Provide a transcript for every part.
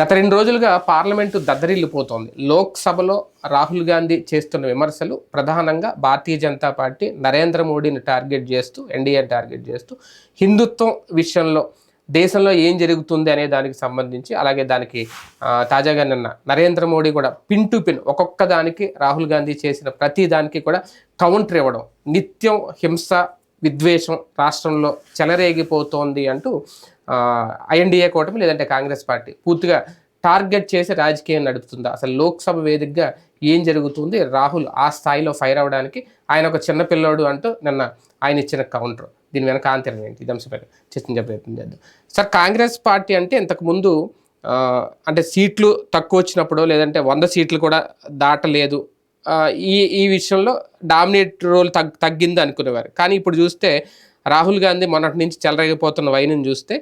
గత రెండు రోజులుగా పార్లమెంటు దద్దరిల్లిపోతోంది. లోక్సభలో రాహుల్ గాంధీ చేస్తున్న విమర్శలు ప్రధానంగా భారతీయ జనతా పార్టీ నరేంద్ర మోడీని టార్గెట్ చేస్తూ ఎన్డీఏ టార్గెట్ చేస్తూ హిందుత్వం విషయంలో దేశంలో ఏం జరుగుతుంది అనే దానికి సంబంధించి అలాగే దానికి తాజాగా నిన్న నరేంద్ర మోడీ కూడా పిన్ టు పిన్ ఒక్కొక్క దానికి రాహుల్ గాంధీ చేసిన ప్రతి దానికి కూడా కౌంటర్ ఇవ్వడం నిత్యం హింస విద్వేషం రాష్ట్రంలో చెలరేగిపోతోంది అంటూ ఐఎన్డీఏ కూటమి లేదంటే కాంగ్రెస్ పార్టీ పూర్తిగా టార్గెట్ చేసి రాజకీయం నడుపుతుందా? అసలు లోక్సభ వేదికగా ఏం జరుగుతుంది? రాహుల్ ఆ స్థాయిలో ఫైర్ అవ్వడానికి ఆయన ఒక చిన్న పిల్లోడు అంటూ నిన్న ఆయన ఇచ్చిన కౌంటర్. దీని వెనక ఆంతరం ఏంటి? ఇది అంశంపై చర్చించే ప్రయత్నం చేద్దాం. సార్ కాంగ్రెస్ పార్టీ అంటే ఇంతకుముందు అంటే సీట్లు తక్కువ వచ్చినప్పుడు లేదంటే వంద సీట్లు కూడా దాటలేదు. ఈ ఈ విషయంలో డామినేట్ రోల్ తగ్ తగ్గింది అనుకునేవారు. కానీ ఇప్పుడు చూస్తే రాహుల్ గాంధీ మొన్నటి నుంచి చెలరేగిపోతున్న వైనం చూస్తే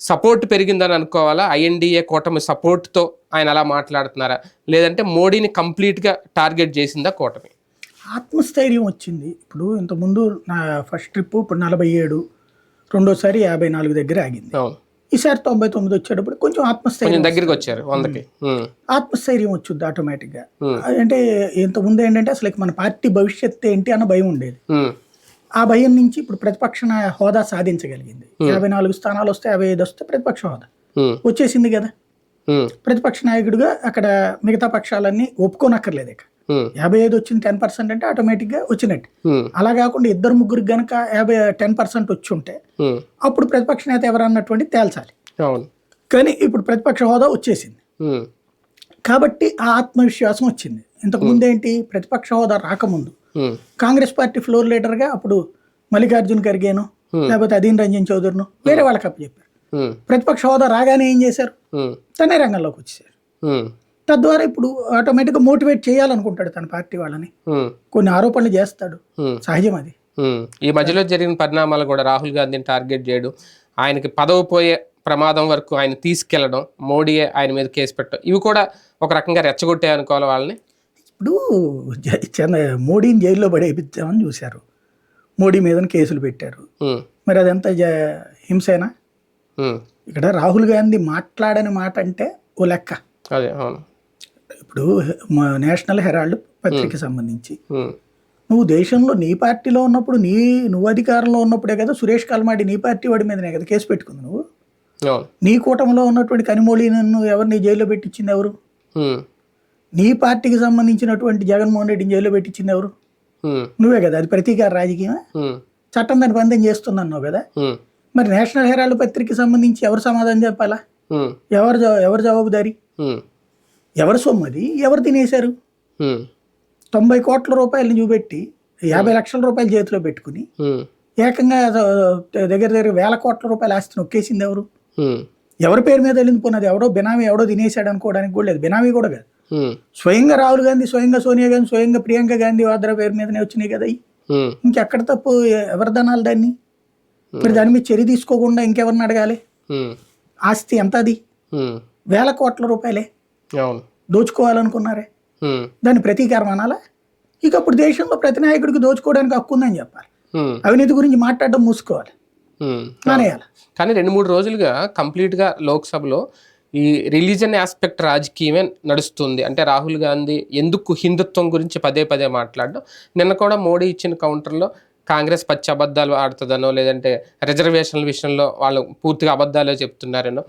సపోర్ట్ పెరిగిందని అనుకోవాలా? ఐఎన్డీఏ కూటమి సపోర్ట్తో ఆయన అలా మాట్లాడుతున్నారా? లేదంటే మోడీని కంప్లీట్గా టార్గెట్ చేసిందా కూటమి? ఆత్మస్థైర్యం వచ్చింది. ఇప్పుడు ఇంతకుముందు నా ఫస్ట్ ట్రిప్ ఇప్పుడు నలభై ఏడు రెండోసారి యాభై నాలుగు దగ్గర ఆగింది. ఈసారి తొంభై తొమ్మిది వచ్చేటప్పుడు కొంచెం ఆత్మస్థైర్యం దగ్గరికి వచ్చారు వందకి. ఆత్మస్థైర్యం వచ్చింది ఆటోమేటిక్గా. అంటే ఇంత ముందు ఏంటంటే అసలు మన పార్టీ భవిష్యత్తు ఏంటి అన్న భయం ఉండేది. ఆ భయం నుంచి ఇప్పుడు ప్రతిపక్ష హోదా సాధించగలిగింది. యాభై నాలుగు స్థానాలు వస్తే యాభై ఐదు వస్తే ప్రతిపక్ష హోదా. వచ్చేసింది కదా. ప్రతిపక్ష నాయకుడిగా అక్కడ మిగతా పక్షాలన్నీ ఒప్పుకోనక్కర్లేదు ఇక. యాభై ఐదు వచ్చింది టెన్ పర్సెంట్ అంటే ఆటోమేటిక్గా వచ్చినట్టు. ఉమ్, అలా కాకుండా ఇద్దరు ముగ్గురికి గనక యాభై టెన్ పర్సెంట్ వచ్చి ఉంటే అప్పుడు ప్రతిపక్ష నేత ఎవరన్నటువంటి తేల్చాలి. కానీ ఇప్పుడు ప్రతిపక్ష హోదా వచ్చేసింది. కాబట్టి ఆ ఆత్మవిశ్వాసం వచ్చింది. ఇంతకు ముందేంటి? ప్రతిపక్ష హోదా రాకముందు. కాంగ్రెస్ పార్టీ ఫ్లోర్ లీడర్గా అప్పుడు మల్లికార్జున్ ఖర్గేను లేకపోతే అదీన్ రంజన్ చౌదరిను వేరే వాళ్ళకి అప్పచెప్పారు. ప్రతిపక్ష హోదా రాగానే ఏం చేశారు? తనే రంగంలోకి వచ్చేసారు తద్వారా ఇప్పుడు ఆటోమేటిక్గా మోటివేట్ చేయాలనుకుంటాడు తన పార్టీ వాళ్ళని. కొన్ని ఆరోపణలు చేస్తాడు. సహజం అది. ఈ మధ్యలో జరిగిన పరిణామాలు కూడా రాహుల్ గాంధీని టార్గెట్ చేయడం ఆయనకి పదవి పోయే ప్రమాదం వరకు ఆయన తీసుకెళ్ళడం మోడీయే ఆయన మీద కేసు పెట్టడం ఇవి కూడా ఒక రకంగా రెచ్చగొట్టే అనుకోవాలి వాళ్ళని. ఇప్పుడు చంద్ర మోడీని జైల్లో పడేపిద్దామని చూశారు. మోడీ మీద కేసులు పెట్టారు. మరి అదంతా హింసేనా? ఇక్కడ రాహుల్ గాంధీ మాట్లాడని మాట అంటే ఓ లెక్క. ఇప్పుడు నేషనల్ హెరాల్డ్ పత్రిక సంబంధించి. నువ్వు దేశంలో నీ పార్టీలో ఉన్నప్పుడు నీ నువ్వు అధికారంలో ఉన్నప్పుడే కదా సురేష్ కల్మాడి నీ పార్టీ వాడి మీదనే కదా కేసు పెట్టుకుంది నువ్వు? నీ కూటమిలో ఉన్నటువంటి కనిమోళి నన్ను ఎవరిని జైల్లో పెట్టించింది ఎవరు? నీ పార్టీకి సంబంధించినటువంటి జగన్మోహన్ రెడ్డిని జైల్లో పెట్టించింది ఎవరు? నువ్వే కదా అది ప్రతీకార రాజకీయమా? చట్టం దాని పందెం చేస్తున్నావు కదా. మరి నేషనల్ హెరాల్డ్ పత్రికకి సంబంధించి ఎవరు సమాధానం చెప్పాలా? ఎవరు ఎవరు జవాబుదారి? ఎవరు సొమ్మది ఎవరు తినేశారు? తొంభై కోట్ల రూపాయలని చూపెట్టి యాభై లక్షల రూపాయలు చేతిలో పెట్టుకుని ఏకంగా దగ్గర దగ్గర వేల కోట్ల రూపాయల ఆస్తి నొక్కేసింది ఎవరు? ఎవరి పేరు మీద వెళ్ళిపోయినది ఎవడో బినామీ ఎవడో తినేశాడు అనుకోవడానికి కూడా లేదు. బినామీ కూడా కాదు. స్వయంగా రాహుల్ గాంధీ స్వయంగా సోనియా గాంధీ స్వయంగా ప్రియాంక గాంధీ వాద్రా పేరు మీదనే వచ్చినాయి కదా ఇంకెక్కడ తప్పు? ఎవరు దనాలి దాన్ని? మరి దాని మీద చర్య తీసుకోకుండా ఇంకెవరిని అడగాలి? ఆస్తి ఎంత అది వేల కోట్ల రూపాయలే. దోచుకోవాలనుకున్నారే? దాన్ని ప్రతీకారం అనాలా? ఇక అప్పుడు దేశంలో ప్రతి నాయకుడికి దోచుకోవడానికి హక్కు ఉందని చెప్పాలి. అవినీతి గురించి మాట్లాడడం మూసుకోవాలి. మానేయాలి. కానీ రెండు మూడు రోజులుగా కంప్లీట్గా లోక్సభలో ఈ రిలీజన్ ఆస్పెక్ట్ రాజకీయమే నడుస్తుంది. అంటే రాహుల్ గాంధీ ఎందుకు హిందుత్వం గురించి పదే పదే మాట్లాడడం. నిన్న కూడా మోడీ ఇచ్చిన కౌంటర్లో కాంగ్రెస్ పచ్చి అబద్ధాలు ఆడుతుందనో లేదంటే రిజర్వేషన్ల విషయంలో వాళ్ళు పూర్తిగా అబద్ధాలే చెప్తున్నారనో.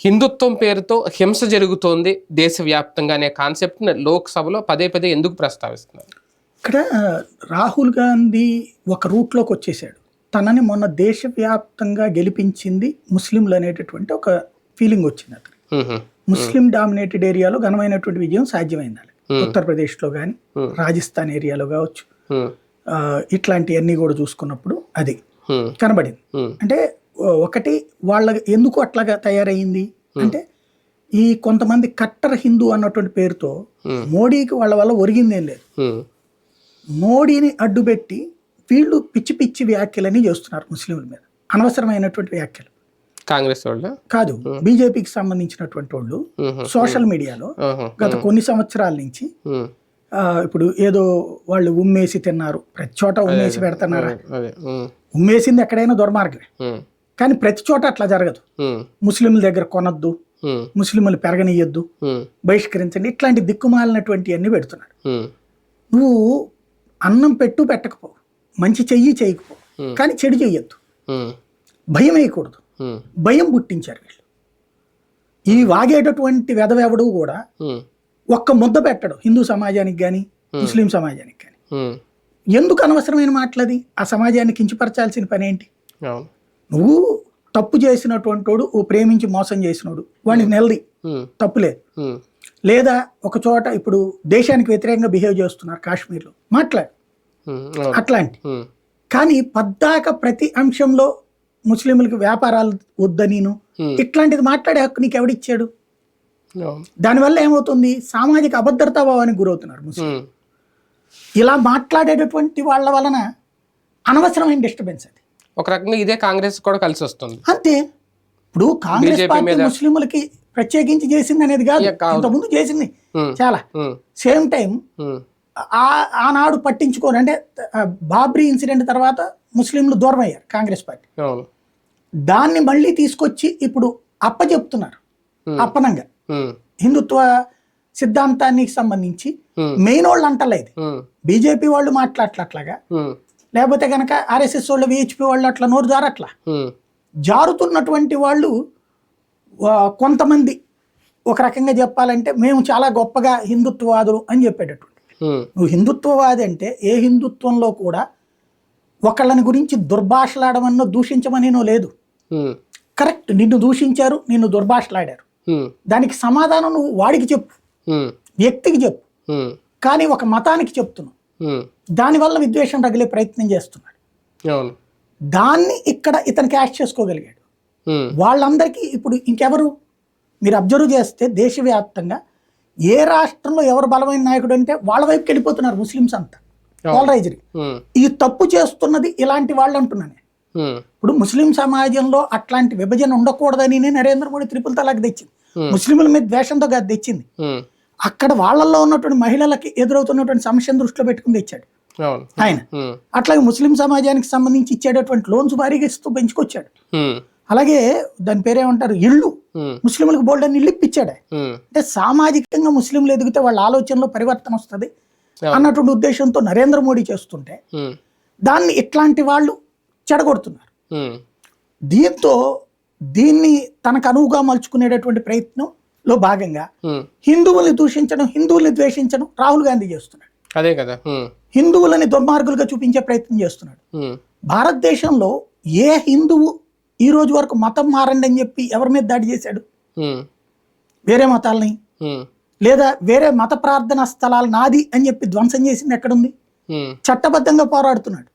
హిందుత్వం పేరుతో హింస జరుగుతోంది దేశవ్యాప్తంగా అనే కాన్సెప్ట్ని లోక్సభలో పదే పదే ఎందుకు ప్రస్తావిస్తున్నారు? ఇక్కడ రాహుల్ గాంధీ ఒక రూట్లోకి వచ్చేసాడు తనని మొన్న దేశవ్యాప్తంగా గెలిపించింది ముస్లింలు అనేటటువంటి ఒక ఫీలింగ్ వచ్చింది ఉహు, ముస్లిం డామినేటెడ్ ఏరియాలో ఘనమైనటువంటి విజయం సాధ్యమైంది వాళ్ళకి. ఉత్తరప్రదేశ్లో కానీ. రాజస్థాన్ ఏరియాలో కావచ్చు. ఇట్లాంటివన్నీ కూడా చూసుకున్నప్పుడు అది కనబడింది. అంటే ఒకటి వాళ్ళ ఎందుకు అట్లాగా తయారయ్యింది అంటే ఈ కొంతమంది కట్టర్ హిందూ అన్నటువంటి పేరుతో. మోడీకి వాళ్ళ వల్ల ఒరిగిందేం లేదు. మోడీని అడ్డుపెట్టి వీళ్ళు పిచ్చి పిచ్చి వ్యాఖ్యలని చేస్తున్నారు ముస్లింల మీద. అనవసరమైనటువంటి వ్యాఖ్యలు. కాంగ్రెస్ వాళ్ళ? కాదు బీజేపీకి సంబంధించినటువంటి వాళ్ళు సోషల్ మీడియాలో గత కొన్ని సంవత్సరాల నుంచి ఇప్పుడు ఏదో వాళ్ళు ఉమ్మేసి తిన్నారు ప్రతి చోట ఉమ్మేసి పెడుతున్నారా? ఉమ్మేసింది ఎక్కడైనా దుర్మార్గమే. కానీ ప్రతి చోట అట్లా జరగదు. ముస్లింల దగ్గర కొనద్దు ముస్లింలు పెరగనియొద్దు బహిష్కరించండి ఇట్లాంటి దిక్కుమాలినటువంటి అన్ని పెడుతున్నాడు. నువ్వు అన్నం పెట్టు పెట్టకపో మంచి చెయ్యి చేయకపో. కానీ చెడు చెయ్యొద్దు. భయం వేయకూడదు. భయం పుట్టించారు వీళ్ళు. ఈ వాగేటటువంటి వెదవెవడు కూడా ఒక్క ముద్ద పెట్టడు హిందూ సమాజానికి కానీ ముస్లిం సమాజానికి కానీ ఎందుకు అనవసరమైన మాటలది? ఆ సమాజాన్ని కించపరచాల్సిన పని ఏంటి? నువ్వు తప్పు చేసినటువంటి వాడు ఓ ప్రేమించి మోసం చేసినోడు వాడిని నెలది. ఉమ్, తప్పులేదు ఉమ్, లేదా ఒక చోట ఇప్పుడు దేశానికి వ్యతిరేకంగా బిహేవ్ చేస్తున్నారు కాశ్మీర్లో. మాట్లాడు. అట్లాంటి. కానీ పద్దాక ప్రతి అంశంలో ముస్లింలకు వ్యాపారాలు వద్దనీను ఉమ్, ఇట్లాంటిది మాట్లాడే హక్కు నీకు ఎవడిచ్చాడు? దానివల్ల ఏమవుతుంది? సామాజిక అభద్రతా భావానికి గురవుతున్నారు ముస్లిం. ఉమ్, ఇలా మాట్లాడేటటువంటి వాళ్ళ వలన అనవసరమైన డిస్టర్బెన్స్ అది. ఒక రకంగా ఇదే కాంగ్రెస్ కూడా కలిసి వస్తుంది. అంతే. ఇప్పుడు కాంగ్రెస్ పార్టీ ముస్లింలకి ప్రత్యేకించి చేసింది అనేది కాదు. ఇంతకుముందు చేసింది. ఉమ్, చాలా. సేమ్ టైం ఆనాడు పట్టించుకోని అంటే బాబ్రీ ఇన్సిడెంట్ తర్వాత ముస్లింలు దూరం అయ్యారు కాంగ్రెస్ పార్టీ. దాన్ని మళ్ళీ తీసుకొచ్చి ఇప్పుడు అప్పచెప్తున్నారు అప్పనంగా. హిందుత్వ సిద్ధాంతానికి సంబంధించి మెయిన్ వాళ్ళు అంటలేదు బీజేపీ వాళ్ళు మాట్లాడట్లట్లాగా లేకపోతే కనుక ఆర్ఎస్ఎస్ వాళ్ళు విహెచ్పి వాళ్ళు అట్లా నోరు జారట్లా. జారుతున్నటువంటి వాళ్ళు కొంతమంది ఒక రకంగా చెప్పాలంటే మేము చాలా గొప్పగా హిందుత్వవాదులు అని చెప్పేటటువంటి నువ్వు హిందుత్వవాది అంటే ఏ హిందుత్వంలో కూడా ఒకళ్ళని గురించి దుర్భాషలాడమన్నో దూషించమనేనో లేదు. కరెక్ట్. నిన్ను దూషించారు నిన్ను దుర్భాషలాడారు. దానికి సమాధానం నువ్వు వాడికి చెప్పు. వ్యక్తికి చెప్పు. కానీ ఒక మతానికి చెప్తున్నావు. దానివల్ల విద్వేషం రగిలే ప్రయత్నం చేస్తున్నాడు. దాన్ని ఇక్కడ ఇతను క్యాష్ చేసుకోగలిగాడు. వాళ్ళందరికీ ఇప్పుడు ఇంకెవరు? మీరు అబ్జర్వ్ చేస్తే దేశవ్యాప్తంగా ఏ రాష్ట్రంలో ఎవరు బలమైన నాయకుడు అంటే వాళ్ళ వైపుకి వెళ్ళిపోతున్నారు ముస్లిమ్స్ అంతా. పోలరైజరీ ఈ తప్పు చేస్తున్నది ఇలాంటి వాళ్ళు అంటున్నాను. ఇప్పుడు ముస్లిం సమాజంలో అట్లాంటి విభజన ఉండకూడదని నరేంద్ర మోడీ త్రిపుల్ తలాక్ తెచ్చింది. ముస్లింల మీద ద్వేషంతో కాదు తెచ్చింది. అక్కడ వాళ్ళల్లో ఉన్నటువంటి మహిళలకి ఎదురవుతున్నటువంటి సమస్యను దృష్టిలో పెట్టుకుని తెచ్చాడు. ఆయన. అట్లాగే ముస్లిం సమాజానికి సంబంధించి ఇచ్చేటటువంటి లోన్స్ భారీగా ఇస్తూ పెంచుకొచ్చాడు అలాగే దాని పేరేమంటారు? ఇళ్ళు ముస్లింలకు బోల్డ్ అని ఇల్లు ఇప్పించాడు అంటే సామాజికంగా ముస్లింలు ఎదిగితే వాళ్ళ ఆలోచనలో పరివర్తన వస్తుంది. అన్నటువంటి ఉద్దేశంతో నరేంద్ర మోడీ చేస్తుంటే దాన్ని ఇట్లాంటి వాళ్ళు చెడగొడుతున్నారు. దీంతో దీన్ని తనకు అనువుగా మలుచుకునేటటువంటి ప్రయత్నంలో భాగంగా హిందువుల్ని దూషించడం హిందువుల్ని ద్వేషించడం రాహుల్ గాంధీ చేస్తున్నాడు. అదే కదా. హిందువులని దుర్మార్గులుగా చూపించే ప్రయత్నం చేస్తున్నాడు. భారతదేశంలో ఏ హిందువు ఈ రోజు వరకు మతం మారండి అని చెప్పి ఎవరి మీద దాడి చేశాడు? వేరే మతాలని? లేదా వేరే మత ప్రార్థనా స్థలాలు నాది అని చెప్పి ధ్వంసం చేసింది ఎక్కడుంది? చట్టబద్ధంగా పోరాడుతున్నాడు.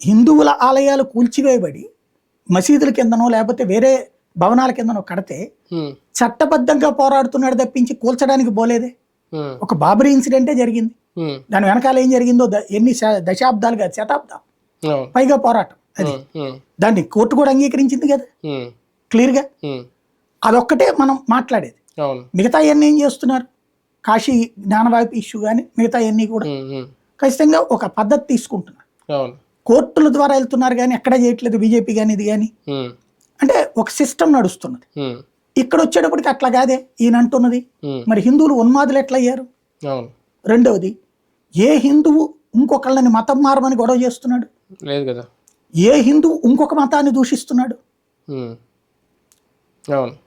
హిందువుల ఆలయాలు కూల్చివేయబడి మసీదుల కిందనో లేకపోతే వేరే భవనాల కిందనో కడితే చట్టబద్ధంగా పోరాడుతున్నాడు తప్పించి కూల్చడానికి పోలేదే? ఒక బాబరీ ఇన్సిడెంటే జరిగింది. దాని వెనకాల ఏం జరిగిందో ఎన్ని దశాబ్దాలు కాదు శతాబ్దాలు అవును పైగా పోరాటం అది. దాన్ని కోర్టు కూడా అంగీకరించింది కదా? క్లియర్గా? అదొక్కటే మనం మాట్లాడేది. మిగతా అన్నీ ఏం చేస్తున్నారు? కాశీ జ్ఞానవాపి ఇష్యూ కానీ మిగతా అన్నీ కూడా. ఖచ్చితంగా ఒక పద్ధతి తీసుకుంటున్నారు. కోర్టుల ద్వారా వెళ్తున్నారు కానీ ఎక్కడ చేయట్లేదు బీజేపీ కానీ ఇది కానీ. అంటే ఒక సిస్టమ్ నడుస్తున్నది. ఇక్కడ వచ్చేటప్పటికి అట్లా కాదే ఈయన అంటున్నది. మరి హిందువులు ఉన్మాదులు ఎట్లా అయ్యారు రెండవది ఏ హిందువు ఇంకొకళ్ళని మతం మారమని గొడవ చేస్తున్నాడు? లేదు కదా. ఏ హిందువు ఇంకొక మతాన్ని దూషిస్తున్నాడు?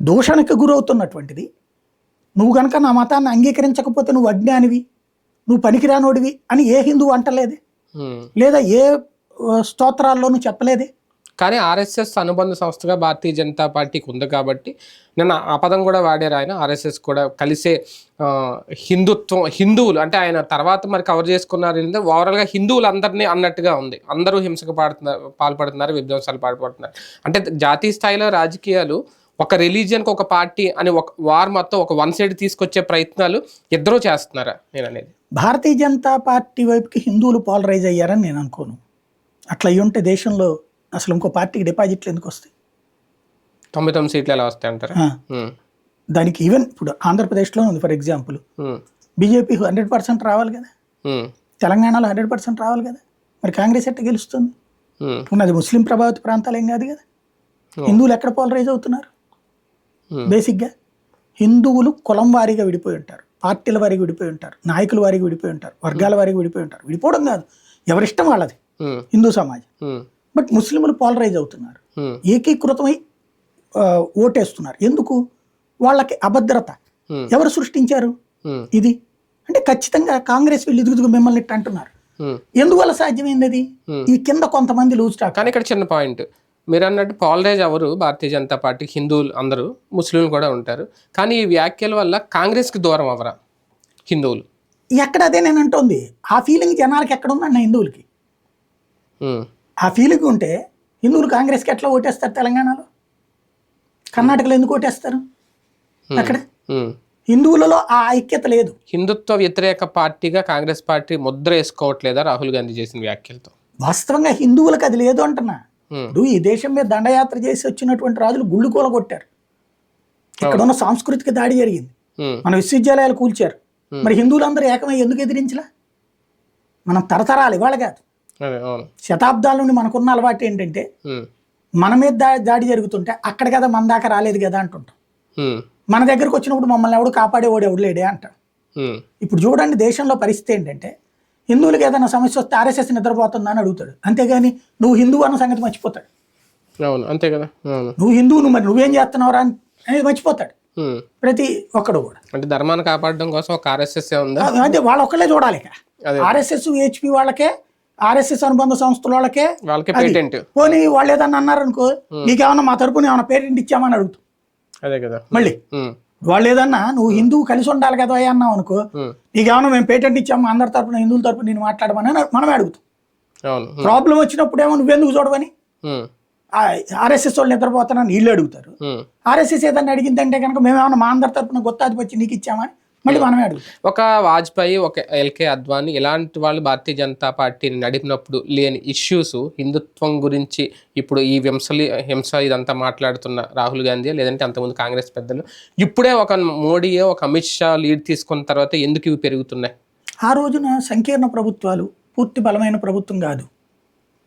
దూషణకు గురవుతున్నటువంటిది. నువ్వు కనుక నా మతాన్ని అంగీకరించకపోతే నువ్వు అజ్ఞానివి నువ్వు పనికిరానోడివి అని ఏ హిందువు అంటలేదే. లేదా ఏ స్తోత్రాల్లోనూ చెప్పలేదే. కానీ ఆర్ఎస్ఎస్ అనుబంధ సంస్థగా భారతీయ జనతా పార్టీకి ఉంది కాబట్టి నిన్న ఆ పదం కూడా వాడారు ఆయన. ఆర్ఎస్ఎస్ కూడా కలిసే హిందుత్వం హిందువులు అంటే ఆయన తర్వాత మరి కవర్ చేసుకున్నారు ఏంటంటే ఓవరాల్గా హిందువులు అందరినీ అన్నట్టుగా ఉంది. అందరూ హింసకు పాడుతున్నారు పాల్పడుతున్నారు విధ్వంసాలు పాల్పడుతున్నారు. అంటే జాతీయ స్థాయిలో రాజకీయాలు ఒక రిలీజియన్కి ఒక పార్టీ అని ఒక వార్ మొత్తం ఒక వన్ సైడ్ తీసుకొచ్చే ప్రయత్నాలు ఇద్దరూ చేస్తున్నారా నేను అనేది భారతీయ జనతా పార్టీ వైపుకి హిందువులు పోలరైజ్ అయ్యారని నేను అనుకోను. అట్లా అయ్యి ఉంటే దేశంలో అసలు ఇంకో పార్టీకి డిపాజిట్లు ఎందుకు వస్తాయి? తొంభై తొమ్మిది సీట్లు ఎలా వస్తాయి అంటారా? దానికి ఈవెన్ ఇప్పుడు ఆంధ్రప్రదేశ్లో ఉంది for example BJP hundred percent రావాలి కదా? తెలంగాణలో హండ్రెడ్ పర్సెంట్ రావాలి కదా? మరి కాంగ్రెస్ ఎట్ట గెలుస్తుంది? ఉన్నది ముస్లిం ప్రభావిత ప్రాంతాలు ఏం కాదు? కదా. హిందువులు ఎక్కడ పోలరైజ్ అవుతున్నారు? బేసిక్గా హిందువులు కులం వారీగా విడిపోయి ఉంటారు. పార్టీల వారీగా విడిపోయి ఉంటారు. నాయకుల వారీగా విడిపోయి ఉంటారు. వర్గాల వారీగా విడిపోయి ఉంటారు. విడిపోవడం కాదు. ఎవరిష్టం వాళ్ళది. హిందూ సమాజం. ఉమ్, బట్ ముస్లింలు పోలరైజ్ అవుతున్నారు. ఉమ్, ఏకీకృతమై ఓటేస్తున్నారు. ఎందుకు? వాళ్ళకి అభద్రత. Hmm. ఎవరు సృష్టించారు? ఇది. అంటే ఖచ్చితంగా కాంగ్రెస్ వీళ్ళు ఇదుగుదుగు మిమ్మల్ని అంటున్నారు. ఎందువల్ల సాధ్యమైంది అది? Hmm. ఈ కింద కొంతమంది లూజ్ కానీ ఇక్కడ చిన్న పాయింట్. మీరు అన్నట్టు పాలరైజ్ ఎవరు? భారతీయ జనతా పార్టీ హిందువులు అందరూ ముస్లింలు కూడా ఉంటారు. కానీ ఈ వ్యాఖ్యల వల్ల కాంగ్రెస్కి దూరం అవరా హిందువులు. ఎక్కడ అదే నేను అంటోంది. ఆ ఫీలింగ్ జనాలకి ఎక్కడ ఉందన్న హిందువులకి? ఆ ఫీలింగ్ ఉంటే హిందువులు కాంగ్రెస్కి ఎట్లా ఓటేస్తారు తెలంగాణలో? కర్ణాటకలో ఎందుకు ఓటేస్తారు? అక్కడ? ఉమ్. హిందువులలో ఆ ఐక్యత లేదు. హిందుత్వ వ్యతిరేక పార్టీగా కాంగ్రెస్ పార్టీ ముద్ర వేసుకోవట్లేదా రాహుల్ గాంధీ చేసిన వ్యాఖ్యలతో? వాస్తవంగా హిందువులకు అది లేదు అంటున్నా. ఇప్పుడు ఈ దేశం మీద దండయాత్ర చేసి వచ్చినటువంటి రాజులు గుళ్ళు కూలగొట్టారు. ఇక్కడ ఉన్న సాంస్కృతిక దాడి జరిగింది. మన విశ్వవిద్యాలయాలు కూల్చారు. మరి హిందువులందరూ ఏకమై ఎందుకు ఎదిరించలా? మనం తరతరాలు ఇవాళ కాదు. శతాబ్దాల నుండి మనకున్న అలవాటు ఏంటంటే మన మీద దాడి జరుగుతుంటే అక్కడ కదా మన దాకా రాలేదు కదా అంటుంటాం. మన దగ్గరకు వచ్చినప్పుడు మమ్మల్ని ఎవడు కాపాడేవాడు ఎవడు లేడే అంటాం. ఉమ్, ఇప్పుడు చూడండి దేశంలో పరిస్థితి ఏంటంటే హిందువులకి ఏదైనా సమస్య వస్తే ఆర్ఎస్ఎస్ నిద్రపోతుందా అని అడుగుతాడు. అంతేగాని నువ్వు హిందువు అన్న సంగతి మర్చిపోతాడు. అవును అంతే కదా? నువ్వు హిందువు నువ్వు మరి నువ్వేం చేస్తున్నావురా అని అనేది మర్చిపోతాడు. ప్రతి ఒక్కడు కూడా. అంటే ధర్మాన్ని కాపాడడం కోసం ఒక ఆర్ఎస్ఎస్ ఉందా? అంటే వాళ్ళు ఒక్కళ్ళే చూడాలి. ఆర్ఎస్ఎస్ హెచ్పి వాళ్ళకే ఆర్ఎస్ఎస్ అనుబంధ సంస్థల వాళ్ళకే. పేటెంట్. పోనీ వాళ్ళు ఏదన్నా అన్నారనుకో నీకేమన్నా మా తరపున ఏమన్నా పేరెంట్ ఇచ్చామని అడుగుతాం అదే కదా. మళ్ళీ. వాళ్ళు ఏదన్నా నువ్వు హిందువు కలిసి ఉండాలి కదా అన్నావు అనుకో నీకేమన్నా మేము పేటెంట్ ఇచ్చాము అందరి తరపున హిందువుల తరపున నేను మాట్లాడమని మనమే అడుగుతాం. ప్రాబ్లం వచ్చినప్పుడు ఏమో నువ్వెందుకు చూడవని? ఆర్ఎస్ఎస్ వాళ్ళు నిద్రపోతానని వీళ్ళు అడుగుతారు. ఆర్ఎస్ఎస్ ఏదన్నా అడిగిందంటే కనుక మేమేమన్నా మా అందరి తరపున గుత్తాధిపత్యం నీకు ఇచ్చామని మళ్ళీ మనమే అడుగుతాం. ఒక వాజ్పేయి ఒక ఎల్కే అద్వానీ ఇలాంటి వాళ్ళు భారతీయ జనతా పార్టీని నడిపినప్పుడు లేని ఇష్యూస్ హిందుత్వం గురించి ఇప్పుడు ఈ వింసలి హింస ఇదంతా మాట్లాడుతున్న రాహుల్ గాంధీ లేదంటే అంతకుముందు కాంగ్రెస్ పెద్దలు ఇప్పుడే ఒక మోడీయే ఒక అమిత్ షా లీడ్ తీసుకున్న తర్వాత ఎందుకు ఇవి పెరుగుతున్నాయి? ఆ రోజున సంకీర్ణ ప్రభుత్వాలు పూర్తి బలమైన ప్రభుత్వం కాదు.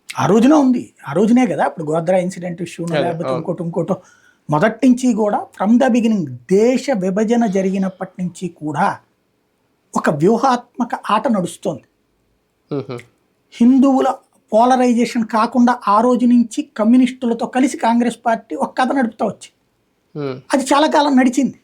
ఆ రోజున ఉంది. ఆ రోజునే కదా ఇప్పుడు గోద్రా ఇన్సిడెంట్ ఇష్యూ లేకపోతే ఇంకోటి ఇంకోటో మొదటి నుంచి కూడా ఫ్రమ్ ద బిగినింగ్ దేశ విభజన జరిగినప్పటి నుంచి కూడా ఒక వ్యూహాత్మక ఆట నడుస్తోంది. హిందువుల పోలరైజేషన్ కాకుండా ఆ రోజు నుంచి కమ్యూనిస్టులతో కలిసి కాంగ్రెస్ పార్టీ ఒక కథ నడుపుతా వచ్చింది ఉమ్, అది చాలా కాలం నడిచింది.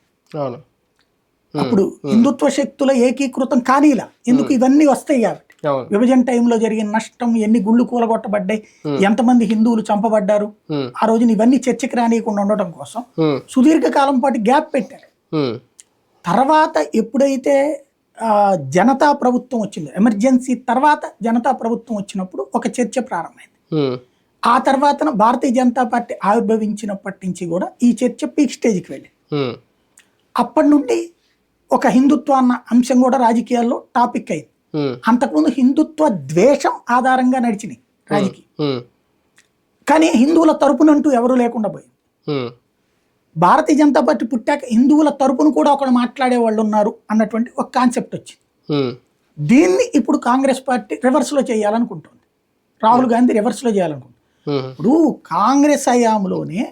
అప్పుడు హిందుత్వ శక్తుల ఏకీకృతం కానీలా ఎందుకు ఇవన్నీ వస్తాయి అవును విభజన టైంలో జరిగిన నష్టం ఎన్ని గుళ్ళు కూలగొట్టబడ్డాయి ఎంతమంది హిందువులు చంపబడ్డారు ఆ రోజున ఇవన్నీ చర్చకి రానియకుండా ఉండటం కోసం సుదీర్ఘకాలం పాటు గ్యాప్ పెట్టారు. తర్వాత ఎప్పుడైతే ఆ, జనతా ప్రభుత్వం వచ్చిందో ఎమర్జెన్సీ తర్వాత జనతా ప్రభుత్వం వచ్చినప్పుడు ఒక చర్చ ప్రారంభమైంది. ఆ తర్వాత భారతీయ జనతా పార్టీ ఆవిర్భవించినప్పటి నుంచి కూడా ఈ చర్చ పీక్ స్టేజ్కి వెళ్ళింది. అప్పటి నుండి ఒక హిందుత్వ అన్న అంశం కూడా రాజకీయాల్లో టాపిక్ అయింది. అంతకుముందు హిందుత్వ ద్వేషం ఆధారంగా నడిచినాయి రాజకీయం. కానీ హిందువుల తరపునంటూ ఎవరూ లేకుండా పోయింది. ఉమ్, భారతీయ జనతా పార్టీ పుట్టాక హిందువుల తరపున కూడా ఒకడు మాట్లాడే వాళ్ళు ఉన్నారు అన్నటువంటి ఒక కాన్సెప్ట్ వచ్చింది. దీన్ని ఇప్పుడు కాంగ్రెస్ పార్టీ రివర్స్లో చేయాలనుకుంటుంది. రాహుల్ గాంధీ రివర్స్లో చేయాలనుకుంటుంది. ఇప్పుడు కాంగ్రెస్ హయాంలోనే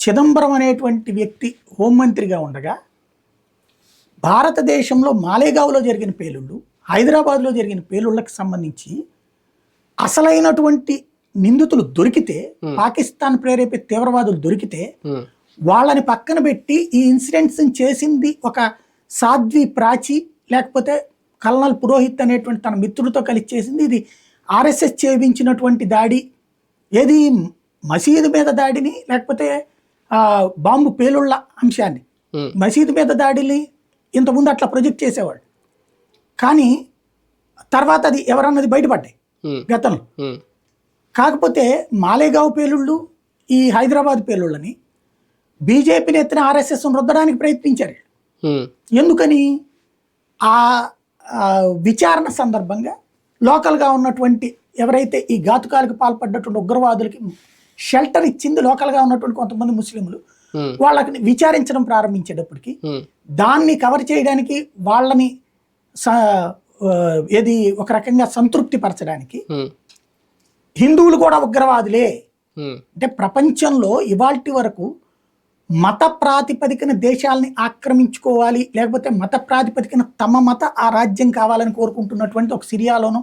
చిదంబరం అనేటువంటి వ్యక్తి హోంమంత్రిగా ఉండగా భారతదేశంలో మాలేగావ్లో జరిగిన పేలుళ్ళు హైదరాబాద్లో జరిగిన పేలుళ్ళకి సంబంధించి అసలైనటువంటి నిందితులు దొరికితే పాకిస్తాన్ ప్రేరేపిత తీవ్రవాదులు దొరికితే వాళ్ళని పక్కన పెట్టి ఈ ఇన్సిడెంట్స్ చేసింది ఒక సాధ్వి ప్రాచి లేకపోతే కల్నల్ పురోహిత్ అనేటువంటి తన మిత్రుడితో కలిసి చేసింది. ఇది ఆర్ఎస్ఎస్ చేయించినటువంటి దాడి ఏది మసీదు మీద దాడిని లేకపోతే బాంబు పేలుళ్ళ అంశాన్ని. మసీదు మీద దాడిని ఇంతకుముందు అట్లా ప్రొజెక్ట్ చేసేవాడు కానీ తర్వాత అది ఎవరన్నది బయటపడ్డాయి గతంలో. కాకపోతే మాలేగావ్ పేలుళ్ళు ఈ హైదరాబాద్ పేలుళ్ళని బీజేపీని ఎత్తిన ఆర్ఎస్ఎస్ రుద్దడానికి ప్రయత్నించారు ఎందుకని? ఆ విచారణ సందర్భంగా లోకల్గా ఉన్నటువంటి ఎవరైతే ఈ ఘాతుకాలకు పాల్పడ్డటువంటి ఉగ్రవాదులకి షెల్టర్ ఇచ్చింది లోకల్గా ఉన్నటువంటి కొంతమంది ముస్లింలు వాళ్ళకి విచారించడం ప్రారంభించేటప్పటికి దాన్ని కవర్ చేయడానికి వాళ్ళని ఏది ఒక రకంగా సంతృప్తి పరచడానికి హిందువులు కూడా ఉగ్రవాదులే. అంటే ప్రపంచంలో ఇవాల్టి వరకు మత ప్రాతిపదికన దేశాలని ఆక్రమించుకోవాలి లేకపోతే మత ప్రాతిపదికన తమ మత ఆ రాజ్యం కావాలని కోరుకుంటున్నటువంటి ఒక సిరియాలోనో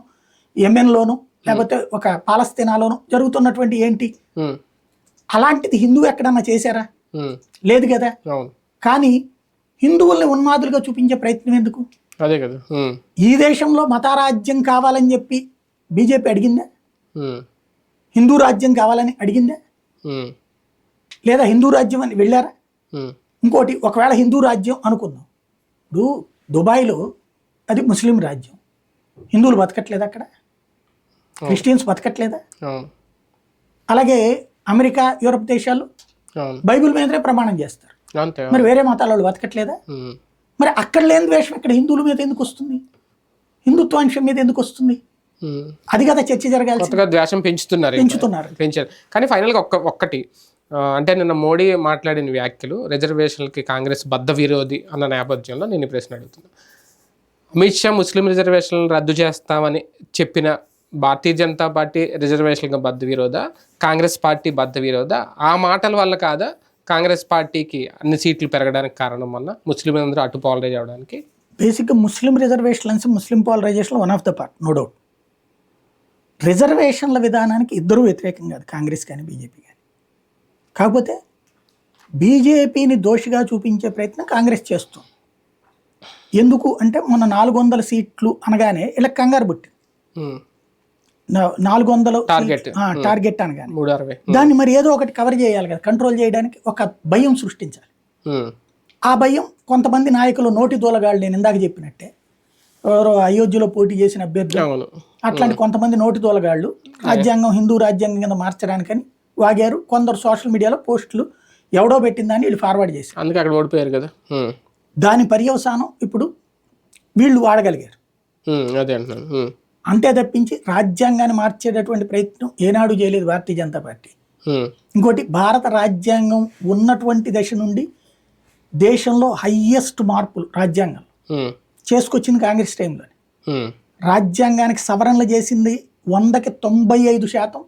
యెమెన్లోనో లేకపోతే ఒక పాలస్తీనాలోనో జరుగుతున్నటువంటి ఏంటి? అలాంటిది హిందువు ఎక్కడన్నా చేశారా? లేదు కదా? కానీ హిందువుల్ని ఉన్మాదులుగా చూపించే ప్రయత్నం ఎందుకు? అదే కదా. ఈ దేశంలో మతారాజ్యం కావాలని చెప్పి బీజేపీ అడిగిందా? హిందూ రాజ్యం కావాలని అడిగిందా? లేదా హిందూ రాజ్యం అని వెళ్ళారా? ఇంకోటి ఒకవేళ హిందూ రాజ్యం అనుకుందాం. ఇప్పుడు దుబాయ్లో అది ముస్లిం రాజ్యం. హిందువులు బతకట్లేదు అక్కడ? క్రిస్టియన్స్ బతకట్లేదా? అలాగే అమెరికా యూరప్ దేశాలు బైబిల్ మీదనే ప్రమాణం చేస్తారు. అంతే మరి వేరే మతాల వాళ్ళు బతకట్లేదా? మరి అక్కడ లేని ద్వేషం ఇక్కడ హిందువుల మీద ఎందుకు వస్తుంది? హిందుత్వాంశం మీద ఎందుకు వస్తుంది. అది కదా చర్చ కొత్తగా ద్వేషం పెంచుతున్నారు. పెంచుతున్నారు. పెంచారు. కానీ ఫైనల్గా ఒక్క ఒక్కటి అంటే నిన్న మోడీ మాట్లాడిన వ్యాఖ్యలు రిజర్వేషన్లకి కాంగ్రెస్ బద్ద విరోధి అన్న నేపథ్యంలో నేను ఈ ప్రశ్న అడుగుతున్నా. అమిత్ షా ముస్లిం రిజర్వేషన్లను రద్దు చేస్తామని చెప్పిన భారతీయ జనతా పార్టీ రిజర్వేషన్లకు బద్ద విరోధ కాంగ్రెస్ పార్టీ బద్ద విరోధ ఆ మాటల వల్ల కాదా కాంగ్రెస్ పార్టీకి అన్ని సీట్లు పెరగడానికి కారణం వల్ల ముస్లింలందరూ అటు పాలరైజ్ అవడానికి బేసిక్గా Muslim reservations Muslim polarisation one of the part no doubt రిజర్వేషన్ల విధానానికి ఇద్దరూ వ్యతిరేకం కాదు కాంగ్రెస్ కానీ బీజేపీ కానీ. కాకపోతే బీజేపీని దోషిగా చూపించే ప్రయత్నం కాంగ్రెస్ చేస్తుంది. ఎందుకు? అంటే మొన్న నాలుగు వందల సీట్లు అనగానే ఇలా కంగారు పుట్టింది. నా- నాలుగు వందలు. ఆ, టార్గెట్ అనగానే మూడు అరవై. దాన్ని మరి ఏదో ఒకటి కవర్ చేయాలి కదా కంట్రోల్ చేయడానికి ఒక భయం సృష్టించాలి. ఉమ్, ఆ భయం కొంతమంది నాయకులు నోటి దూలగాళ్ళు నేను ఇందాక చెప్పినట్టే ఎవరో అయోధ్యలో పోటీ చేసిన అభ్యర్థులు అట్లాంటి కొంతమంది నోటి దూలగాళ్ళు రాజ్యాంగం హిందూ రాజ్యాంగం కింద మార్చడానికని వాగారు. కొందరు సోషల్ మీడియాలో పోస్టులు ఎవడో పెట్టిందని వీళ్ళు ఫార్వర్డ్ చేశారు. అందుకే అక్కడ ఓడిపోయారు కదా. ఉమ్, దాని పర్యవసానం ఇప్పుడు వీళ్ళు వాడగలిగారు. అదే అంతే తప్పించి రాజ్యాంగాన్ని మార్చేటటువంటి ప్రయత్నం ఏనాడు చేయలేదు భారతీయ జనతా పార్టీ. ఇంకోటి భారత రాజ్యాంగం ఉన్నటువంటి దశ నుండి దేశంలో హయ్యెస్ట్ మార్పులు రాజ్యాంగం చేసుకొచ్చింది కాంగ్రెస్ టైంలో రాజ్యాంగానికి సవరణలు చేసింది వందకి తొంభై ఐదు శాతం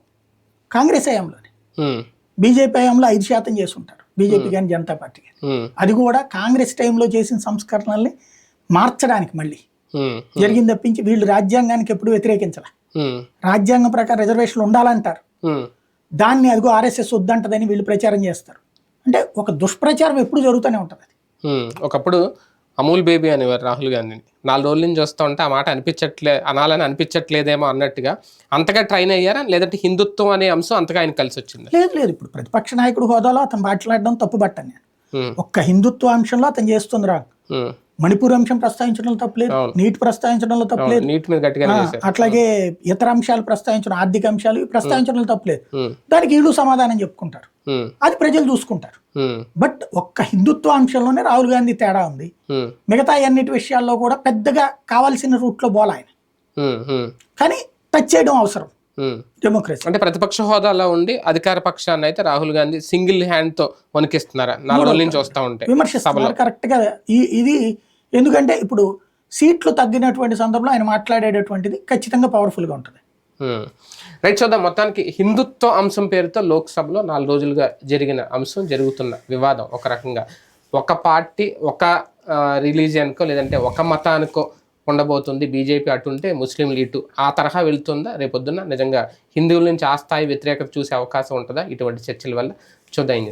కాంగ్రెస్ హయాంలోనే. ఉమ్, బీజేపీ హయాంలో ఐదు శాతం చేసి ఉంటారు బీజేపీ కానీ జనతా పార్టీ కానీ. అది కూడా కాంగ్రెస్ టైంలో చేసిన సంస్కరణల్ని మార్చడానికి మళ్ళీ జరిగింది తప్పించి వీళ్ళు రాజ్యాంగానికి ఎప్పుడు వ్యతిరేకించాల. రాజ్యాంగం ప్రకారం రిజర్వేషన్లు ఉండాలంటారు. దాన్ని అదిగో ఆర్ఎస్ఎస్ వద్దంటదని వీళ్ళు ప్రచారం చేస్తారు. అంటే ఒక దుష్ప్రచారం ఎప్పుడు జరుగుతూనే ఉంటుంది అది. ఒకప్పుడు అమూల్ బేబీ అనేవారు రాహుల్ గాంధీని. నాలుగు రోజుల నుంచి వస్తూ ఉంటే ఆ మాట అనిపించట్లే అనాలని అనిపించట్లేదేమో అన్నట్టుగా అంతగా ట్రైన్ అయ్యారా? లేదంటే హిందుత్వం అనే అంశం అంతగా ఆయన కలిసి వచ్చింది? లేదు లేదు. ఇప్పుడు ప్రతిపక్ష నాయకుడు హోదాలో అతను మాట్లాడడం తప్పు పట్టాను నేను ఒక్క హిందుత్వ అంశంలో అతను చేస్తుంది రా. మణిపూర్ అంశం ప్రస్తావించడంలో తప్పలేదు. నీటి ప్రస్తావించడంలో తప్పలేదు నీటి మీద చేశారు అట్లాగే ఇతర అంశాలు ప్రస్తావించడం ఆర్థిక అంశాలు ప్రస్తావించడంలో తప్పలేదు దానికి వీళ్ళు సమాధానం చెప్పుకుంటారు. అది ప్రజలు చూసుకుంటారు. బట్ ఒక్క హిందుత్వ అంశంలోనే రాహుల్ గాంధీ తేడా ఉంది. మిగతా అన్నిటి విషయాల్లో కూడా పెద్దగా కావాల్సిన రూట్లో బోల ఆయన. కానీ టచ్ చేయడం అవసరం. డెమోక్రసీ అంటే ప్రతిపక్ష హోదాలో ఉండి అధికార పక్షాన్ని అయితే రాహుల్ గాంధీ సింగిల్ హ్యాండ్తో వణికిస్తున్నారా? నాలుగు రోజుల నుంచి వస్తూ ఉంటే విమర్శిస్తున్నారు. కరెక్ట్గా ఇది ఎందుకంటే ఇప్పుడు సీట్లు తగ్గినటువంటి సందర్భంలో ఆయన మాట్లాడేటటువంటిది ఖచ్చితంగా పవర్ఫుల్గా ఉంటుంది. రైట్ చూద్దాం. మొత్తానికి హిందుత్వ అంశం పేరుతో లోక్సభలో నాలుగు రోజులుగా జరిగిన అంశం జరుగుతున్న వివాదం ఒక రకంగా. ఒక పార్టీ ఒక రిలీజియన్కో లేదంటే ఒక మతానికో ఉండబోతుంది. బీజేపీ అటుంటే ముస్లింలు ఇటు. ఆ తరహా వెళ్తుందా? రేపొద్దున నిజంగా హిందువుల నుంచి ఆ స్థాయి వ్యతిరేకత చూసే అవకాశం ఉంటుందా? ఇటువంటి చర్చల వల్ల చూద్దాం.